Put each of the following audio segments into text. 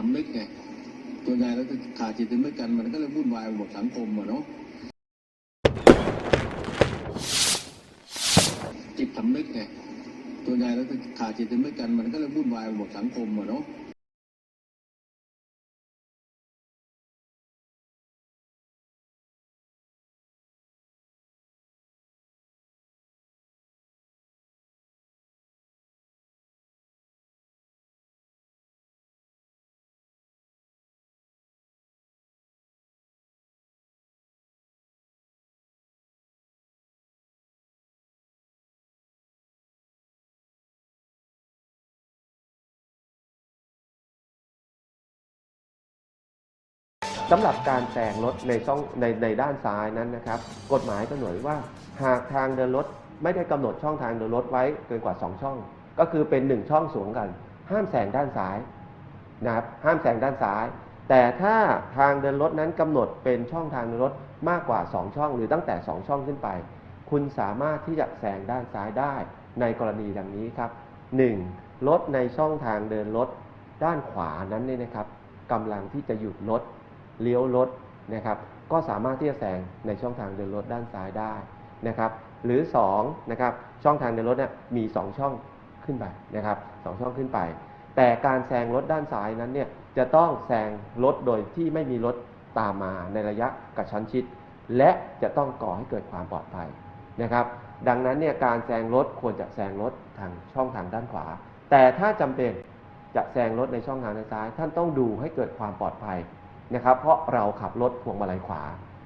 สำนึกไงส่วนใหญ่แล้วก็ขาดจิตสำนึกกันมันก็เลยวุ่นวายหมดสังคมอะเนาะจิตสำนึกไงส่วนใหญ่แล้วก็ขาดจิตสำนึกกันมันก็เลยวุ่นวายหมดสังคมอะเนาะ สำหรับการแซงรถในช่องในในด้านซ้ายนั้นนะครับ กฎหมายกำหนดว้ว่าหากทางเดินรถไม่ได้กำหนดช่องทางเดินรถไว้เกินกว่า 2 ช่อง ก็คือเป็น 1 ช่องสวนกัน ห้ามแซงด้านซ้ายนะครับห้ามแซงด้านซ้าย แต่ถ้าทางเดินรถนั้นกำหนดเป็นช่องทางเดินรถมากกว่า 2 ช่อง หรือตั้งแต่ 2 ช่องขึ้นไป คุณสามารถที่จะแซงด้านซ้ายได้ในกรณีดังนี้ครับ 1. รถในช่องทางเดินรถด้านขวานั้นเนี่ยนะครับกำลังที่จะหยุดรถ เลี้ยวรถนะครับ ก็สามารถที่จะแซงในช่องทางเดินรถด้านซ้ายได้นะครับ หรือ2นะครับช่องทางเดินรถเนี่ยมี 2 ช่องขึ้นไปนะครับสองช่องขึ้นไป แต่การแซงรถด้านซ้ายนั้นเนี่ยจะต้องแซงรถโดยที่ไม่มีรถตามมาในระยะกระชั้นชิด และจะต้องก่อให้เกิดความปลอดภัยนะครับ ดังนั้นเนี่ยการแซงรถควรจะแซงรถทางช่องทางด้านขวา แต่ถ้าจำเป็นจะแซงรถในช่องทางด้านซ้าย ท่านต้องดูให้เกิดความปลอดภัย นะครับ เพราะเราขับรถพวงมาลัยขวา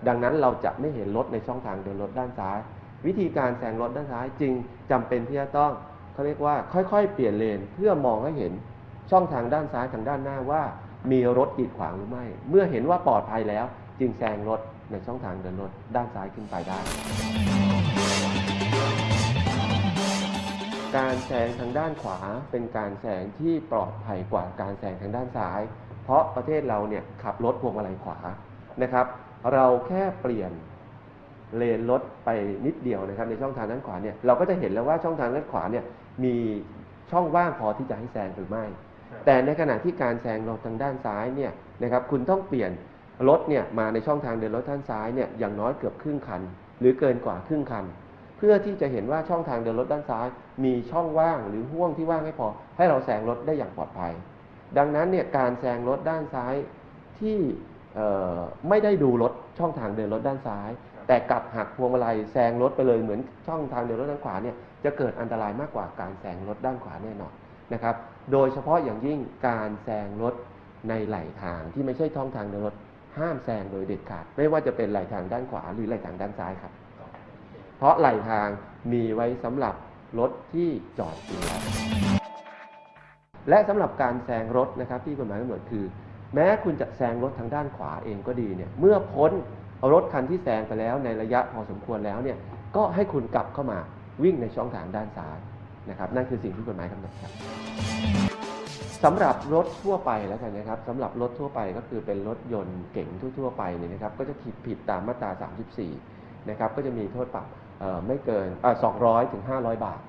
ดังนั้นเราจะไม่เห็นรถในช่องทางเดินรถด้านซ้าย วิธีการแซงรถด้านซ้ายจึงจำเป็นที่จะต้องเขาเรียกว่าค่อยๆ เปลี่ยนเลนเพื่อมองให้เห็นช่องทางด้านซ้ายทางด้านหน้าว่า มีรถกีดขวางหรือไม่ เมื่อเห็นว่าปลอดภัยแล้ว จึงแซงรถในช่องทางเดินรถด้านซ้ายขึ้นไปได้ การแซงทางด้านขวาเป็นการแซงที่ปลอดภัยกว่าการแซงทางด้านซ้าย เพราะประเทศเราเนี่ยขับรถพวงมาลัยขวานะครับ เราแค่เปลี่ยนเลนรถไปนิดเดียวนะครับในช่องทางด้านขวาเนี่ยเราก็จะเห็นแล้วว่าช่องทางด้านขวาเนี่ยมีช่องว่างพอที่จะให้แซงหรือไม่ แต่ในขณะที่การแซงรถทางด้านซ้ายเนี่ยนะครับคุณต้องเปลี่ยนรถเนี่ยมาในช่องทางเดินรถด้านซ้ายเนี่ยอย่างน้อยเกือบครึ่งคัน หรือเกินกว่าครึ่งคัน เพื่อที่จะเห็นว่าช่องทางเดินรถด้านซ้าย มีช่องว่างหรือห่วงที่ว่างให้พอ ให้เราแซงรถได้อย่างปลอดภัย ดังนั้นเนี่ยการแซงรถด้านซ้ายที่เอ่อไม่ได้ดูรถช่องทางเดินรถด้านซ้าย แต่กลับหักพวงมาลัยแซงรถไปเลยเหมือนช่องทางเดินรถด้านขวาเนี่ยจะเกิดอันตรายมากกว่าการแซงรถด้านขวาแน่นอนนะครับ โดยเฉพาะอย่างยิ่งการแซงรถในไหลทางที่ไม่ใช่ช่องทางเดินรถห้ามแซงโดยเด็ดขาด ไม่ว่าจะเป็นไหลทางด้านขวาหรือไหลทางด้านซ้ายครับ เพราะไหลทางมีไว้สำหรับรถที่จอดอยู่แล้ว และสำหรับการแซงรถนะครับที่กฎหมายกำหนดคือ แม้คุณจะแซงรถทางด้านขวาเองก็ดีเนี่ยเมื่อพ้นรถคันที่แซงไปแล้วในระยะพอสมควรแล้วเนี่ยก็ให้คุณกลับเข้ามาวิ่งในช่องทางด้านซ้ายนะครับนั่นคือสิ่งที่กฎหมายกำหนดครับสำหรับรถทั่วไปแล้วกันนะครับสำหรับรถทั่วไปก็คือเป็นรถยนต์เก๋งทั่ว ๆ ไปเนี่ยนะครับก็จะผิดผิดตามมาตรา 34นะครับก็จะมีโทษปรับไม่เกินเอ่อ200ถึง500 บาท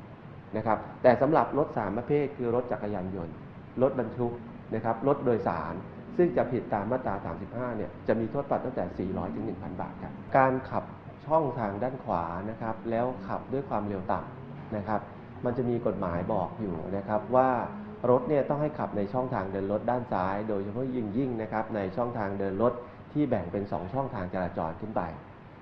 นะครับแต่สำหรับรถ 3 ประเภท คือรถจักรยานยนต์ รถบรรทุกนะครับรถโดยสาร ซึ่งจะผิดตามมาตรา 35 เนี่ยจะมีโทษปรับตั้งแต่ 400 ถึง 1,000 บาทครับการขับช่องทางด้านขวานะครับแล้วขับด้วยความเร็วต่ำนะครับมันจะมีกฎหมายบอกอยู่นะครับว่ารถเนี่ยต้องให้ขับในช่องทางเดินรถด้านซ้าย โดยเฉพาะยิ่งยิ่งนะครับในช่องทางเดินรถที่แบ่งเป็น 2 ช่องทางจราจรขึ้นไป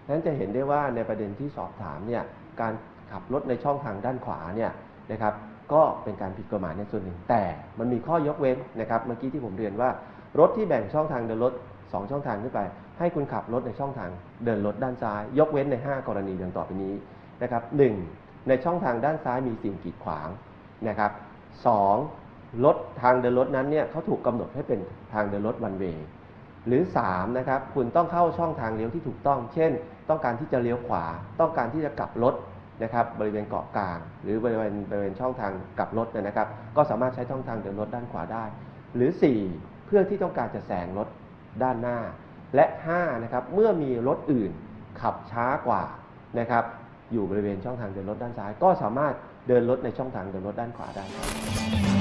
นั้นจะเห็นได้ว่าในประเด็นที่สอบถามเนี่ยการขับรถในช่องทางด้านขวาเนี่ย นะครับก็เป็นการผิดกฎหมายในส่วนหนึ่ง แต่มันมีข้อยกเว้นนะครับเมื่อกี้ที่ผมเรียนว่ารถที่แบ่งช่องทางเดินรถสองช่องทางขึ้นไป ให้คุณขับรถในช่องทางเดินรถด้านซ้าย ยกเว้นใน 5 กรณีดังต่อไปนี้นะครับหนึ่งในช่องทางด้านซ้ายมีสิ่งกีดขวางนะครับสองรถทางเดินรถนั้นเนี่ยเขาถูกกำหนดให้เป็นทางเดินรถวันเวย์หรือ 3 นะครับ คุณต้องเข้าช่องทางเลี้ยวที่ถูกต้อง เช่น ต้องการที่จะเลี้ยวขวา ต้องการที่จะกลับรถ นะครับบริเวณเกาะกลาง หรือบริเวณบริเวณช่องทางกลับรถนยนะครับ ก็สามารถใช้ช่องทางเดินรถด้านขวาได้ หรือ 4 เพื่อที่ต้องการจะแซงรถด้านหน้า และ5นะครับเมื่อมีรถอื่นขับช้ากว่านะครับอยู่บริเวณช่องทางเดินรถด้านซ้าย ก็สามารถเดินรถในช่องทางเดินรถด้านขวาได้ครับ